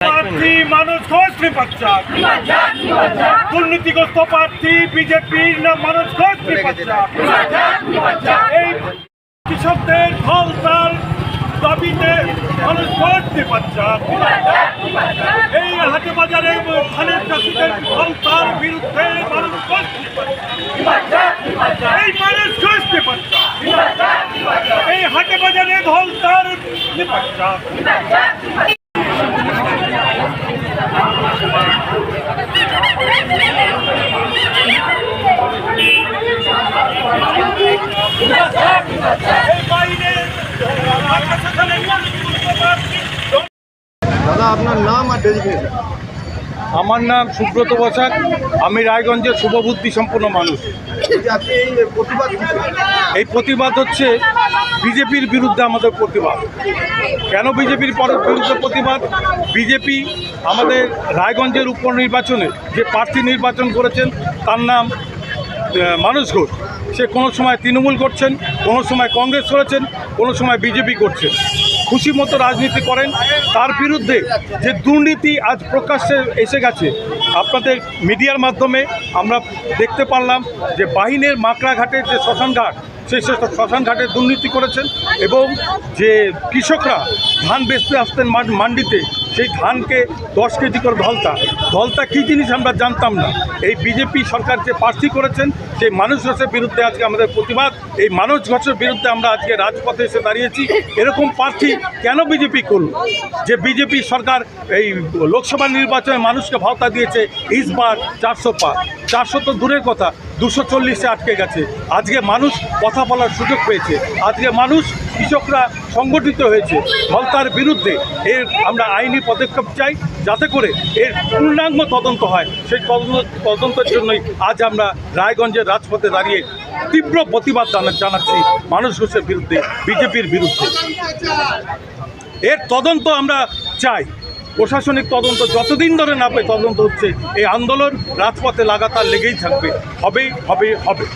প্রার্থী মানুষ ঘোষ নিপাচ্চাক দুর্নীতিগ্রস্ত প্রার্থী বিজেপির না মানুষ ঘোষ নিপাচ্চাক এই কৃষকদের ফল তার দাবিতে মানুষ ঘোষ নিপাচ্চাক এই হাটে বাজারে ধানের চাষিদের ফল তার বিরুদ্ধে মানুষ ঘোষ এই মানুষ ঘোষ নিপাচ্চাক এই হাটে বাজারে আপনার নাম আর ডেজিগনেশন আমার নাম সুব্রত বসাক। আমি রায়গঞ্জের শুভবুদ্ধি সম্পন্ন মানুষ। এই প্রতিবাদ হচ্ছে বিজেপির বিরুদ্ধে আমাদের প্রতিবাদ। কেন বিজেপির বিরুদ্ধে প্রতিবাদ? বিজেপি আমাদের রায়গঞ্জের উপনির্বাচনে যে প্রার্থী নির্বাচন করেছেন তার নাম মানুষ ঘোষ। সে কোনো সময় তৃণমূল করছেন কোনো সময় কংগ্রেস করেছেন কোনো সময় বিজেপি করছেন। খুশি মতো রাজনীতি করেন। তার বিরুদ্ধে যে দুর্নীতি আজ প্রকাশ্যে এসে গেছে, আপনাদের মিডিয়ার মাধ্যমে আমরা দেখতে পারলাম যে বাহিনীর মাকড়াঘাটের যে শ্মশানঘাট, সেই শ্মশানঘাটে দুর্নীতি করেছেন এবং যে কৃষকরা ধান বেচতে আসতেন মান্ডিতে সেই ধানকে দশ কেজি করে ধলতা। ধলতা কী জিনিস আমরা জানতাম না। এই বিজেপি সরকার যে প্রার্থী করেছেন, সেই মানুষ ঘোষের বিরুদ্ধে আজকে আমাদের প্রতিবাদ। এই মানুষ ঘোষের বিরুদ্ধে আমরা আজকে রাজপথে এসে দাঁড়িয়েছি। এরকম প্রার্থী কেন বিজেপি করল? যে বিজেপি সরকার এই লোকসভা নির্বাচনে মানুষকে ভাওতা দিয়েছে ইসবার চারশো পা। চারশো তো দূরের কথা। দুশো চল্লিশে আটকে গেছে। আজকে মানুষ কথা বলার সুযোগ পেয়েছে। আজকে মানুষ কৃষকরা সংগঠিত হয়েছে। ফলতার বিরুদ্ধে এর আমরা আইনি পদক্ষেপ চাই যাতে করে এর পূর্ণাঙ্গ তদন্ত হয়। সেই তদন্ত তদন্তের জন্যই আজ আমরা রায়গঞ্জের রাজপথে দাঁড়িয়ে তীব্র প্রতিবাদ জানা- জানাচ্ছি মানুষ ঘোষের বিরুদ্ধে, বিজেপির বিরুদ্ধে। এর তদন্ত আমরা চাই। প্রশাসনিক তদন্ত যতদিন ধরে না পায় তদন্ত হচ্ছে। এই আন্দোলন রাজপথে লাগাতার লেগেই থাকবে। হবেই হবে হবে।